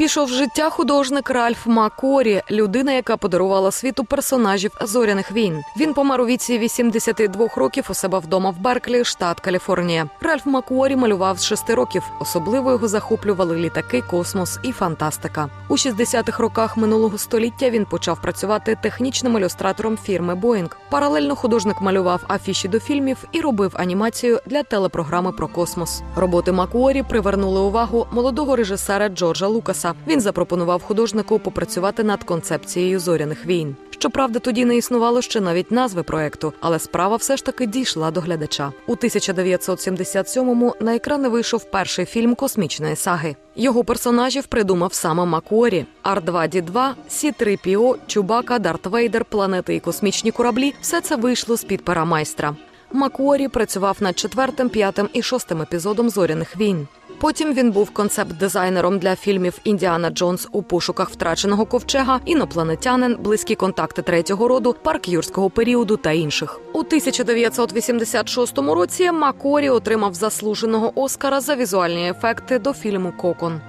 Пішов з життя художник Ральф Макорі, людина, яка подарувала світу персонажів зоряних війн. Він помер у віці 82 років у себе вдома в Берклі, штат Каліфорнія. Ральф Макорі малював з 6 років. Особливо його захоплювали літаки, космос і фантастика. У 60-х роках минулого століття він почав працювати технічним ілюстратором фірми Боїнг. Паралельно художник малював афіші до фільмів і робив анімацію для телепрограми про космос. Роботи Макуорі привернули увагу молодого режисера Джорджа Лукаса. Він запропонував художнику попрацювати над концепцією зоряних війн. Щоправда, тоді не існувало ще навіть назви проекту, але справа все ж таки дійшла до глядача. У 1977-му на екрани вийшов перший фільм космічної саги. Його персонажів придумав саме Макуорі. Ар-2-Ді-2, Сі-3-ПІО, Чубака, Дарт Вейдер, планети і космічні кораблі все це вийшло з під пера майстра. Макуорі працював над четвертим, п'ятим і шостим епізодом зоряних війн. Потім він був концепт-дизайнером для фільмів Індіана Джонс у пошуках втраченого ковчега, інопланетянин, близькі контакти третього роду, парк юрського періоду та інших. У 1986 році Макорі отримав заслуженого Оскара за візуальні ефекти до фільму Кокон.